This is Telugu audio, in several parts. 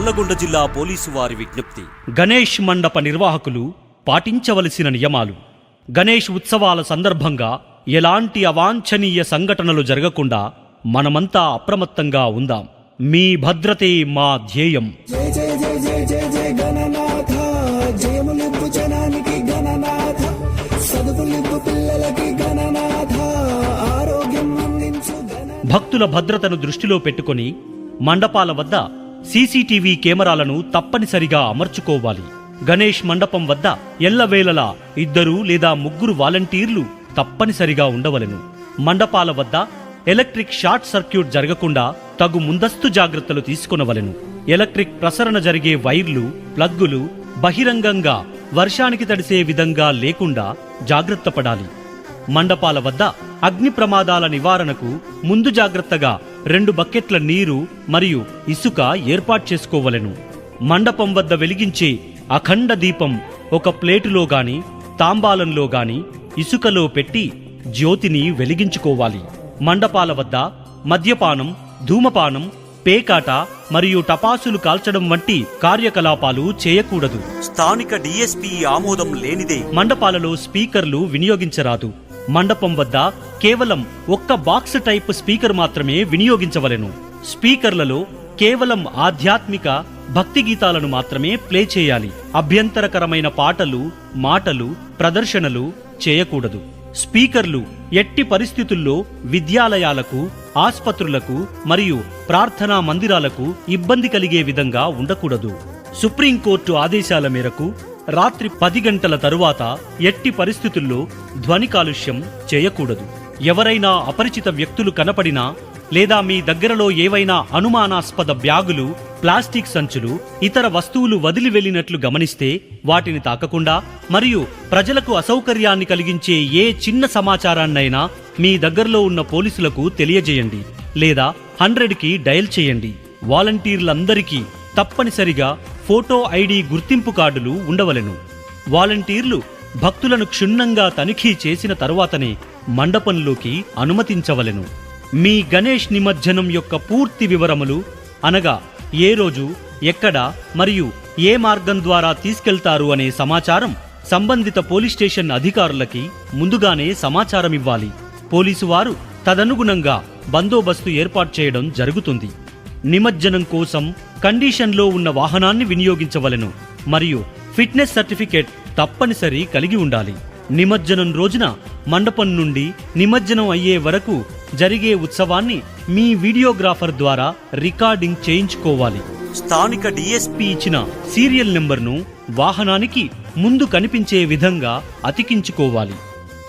నల్లగొండ జిల్లా పోలీసు వారి విజ్ఞప్తి. గణేష్ మండప నిర్వాహకులు పాటించవలసిన నియమాలు. గణేష్ ఉత్సవాల సందర్భంగా ఎలాంటి అవాంఛనీయ సంఘటనలు జరగకుండా మనమంతా అప్రమత్తంగా ఉందాం. మీ భద్రతే మా ధ్యేయం. భక్తుల భద్రతను దృష్టిలో పెట్టుకొని మండపాల వద్ద సీసీటీవీ కెమెరాలను తప్పనిసరిగా అమర్చుకోవాలి. గణేష్ మండపం వద్ద ఎల్లవేళలా ఇద్దరు లేదా ముగ్గురు వాలంటీర్లు తప్పనిసరిగా ఉండవలెను. మండపాల వద్ద ఎలక్ట్రిక్ షార్ట్ సర్క్యూట్ జరగకుండా తగు ముందస్తు జాగ్రత్తలు తీసుకొనవలెను. ఎలక్ట్రిక్ ప్రసరణ జరిగే వైర్లు ప్లగ్గులు బహిరంగంగా వర్షానికి తడిసే విధంగా లేకుండా జాగ్రత్త పడాలి. మండపాల వద్ద అగ్ని ప్రమాదాల నివారణకు ముందు జాగ్రత్తగా రెండు బకెట్ల నీరు మరియు ఇసుక ఏర్పాటు చేసుకోవలెను. మండపం వద్ద వెలిగించే అఖండ దీపం ఒక ప్లేటులో గాని తాంబాలంలో గాని ఇసుకలో పెట్టి జ్యోతిని వెలిగించుకోవాలి. మండపాల వద్ద మద్యపానం ధూమపానం పేకాట మరియు టపాసులు కాల్చడం వంటి కార్యకలాపాలు చేయకూడదు. స్థానిక డిఎస్పి ఆమోదం లేనిదే మండపాలలో స్పీకర్లు వినియోగించరాదు. మండపం వద్ద కేవలం ఒక్క బాక్స్ టైప్ స్పీకర్ మాత్రమే వినియోగించవలెను. స్పీకర్లలో కేవలం ఆధ్యాత్మిక భక్తి గీతాలను మాత్రమే ప్లే చేయాలి. అభ్యంతరకరమైన పాటలు మాటలు ప్రదర్శనలు చేయకూడదు. స్పీకర్లు ఎట్టి పరిస్థితుల్లో విద్యాలయాలకు ఆస్పత్రులకు మరియు ప్రార్థనా మందిరాలకు ఇబ్బంది కలిగే విధంగా ఉండకూడదు. సుప్రీంకోర్టు ఆదేశాల మేరకు రాత్రి పది గంటల తరువాత ఎట్టి పరిస్థితుల్లో ధ్వని కాలుష్యం చేయకూడదు. ఎవరైనా అపరిచిత వ్యక్తులు కనపడినా లేదా మీ దగ్గరలో ఏవైనా అనుమానాస్పద బ్యాగులు ప్లాస్టిక్ సంచులు ఇతర వస్తువులు వదిలి వెళ్ళినట్లు గమనిస్తే వాటిని తాకకుండా మరియు ప్రజలకు అసౌకర్యాన్ని కలిగించే ఏ చిన్న సమాచారాన్నైనా మీ దగ్గరలో ఉన్న పోలీసులకు తెలియజేయండి లేదా హండ్రెడ్కి డయల్ చేయండి. వాలంటీర్లందరికీ తప్పనిసరిగా ఫోటో ఐడి గుర్తింపు కార్డులు ఉండవలెను. వాలంటీర్లు భక్తులను క్షుణ్ణంగా తనిఖీ చేసిన తరువాతనే మండపంలోకి అనుమతించవలెను. మీ గణేష్ నిమజ్జనం యొక్క పూర్తి వివరములు అనగా ఏ రోజు ఎక్కడ మరియు ఏ మార్గం ద్వారా తీసుకెళ్తారు అనే సమాచారం సంబంధిత పోలీస్ స్టేషన్ అధికారులకి ముందుగానే సమాచారం ఇవ్వాలి పోలీసు వారు తదనుగుణంగా బందోబస్తు ఏర్పాటు చేయడం జరుగుతుంది. నిమజ్జనం కోసం కండిషన్లో ఉన్న వాహనాన్ని వినియోగించవలెను మరియు ఫిట్నెస్ సర్టిఫికేట్ తప్పనిసరి కలిగి ఉండాలి. నిమజ్జనం రోజున మండపం నుండి నిమజ్జనం అయ్యే వరకు జరిగే ఉత్సవాన్ని మీ వీడియోగ్రాఫర్ ద్వారా రికార్డింగ్ చేయించుకోవాలి. స్థానిక డిఎస్పి ఇచ్చిన సీరియల్ నెంబర్ను వాహనానికి ముందు కనిపించే విధంగా అతికించుకోవాలి.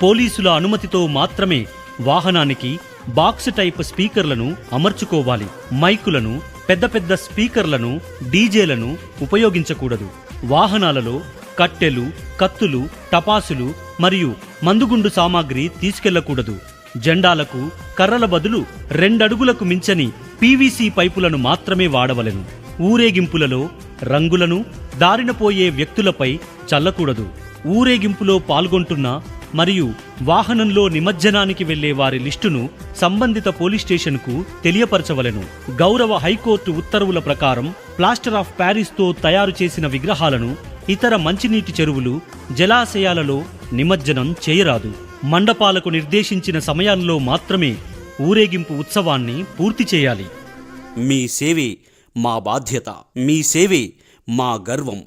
పోలీసుల అనుమతితో మాత్రమే వాహనానికి బాక్స్ టైప్ స్పీకర్లను అమర్చుకోవాలి. మైకులను పెద్ద పెద్ద స్పీకర్లను డీజేలను ఉపయోగించకూడదు. వాహనాలలో కట్టెలు కత్తులు టపాసులు మరియు మందుగుండు సామాగ్రి తీసుకెళ్ళకూడదు. జెండాలకు కర్రల బదులు రెండడుగులకు మించని పీవీసీ పైపులను మాత్రమే వాడవలెను. ఊరేగింపులలో రంగులను దారిన పోయే వ్యక్తులపై చల్లకూడదు. ఊరేగింపులో పాల్గొంటున్న మరియు వాహనంలో నిమజ్జనానికి వెళ్ళే వారి లిస్టును సంబంధిత పోలీస్ స్టేషన్కు తెలియపరచవలెను. గౌరవ హైకోర్టు ఉత్తర్వుల ప్రకారం ప్లాస్టర్ ఆఫ్ ప్యారిస్తో తయారు చేసిన విగ్రహాలను ఇతర మంచినీటి చెరువులు జలాశయాలలో నిమజ్జనం చేయరాదు. మండపాలకు నిర్దేశించిన సమయాల్లో మాత్రమే ఊరేగింపు ఉత్సవాన్ని పూర్తి చేయాలి. మీ సేవే మా బాధ్యత. మీ సేవే మా గర్వం.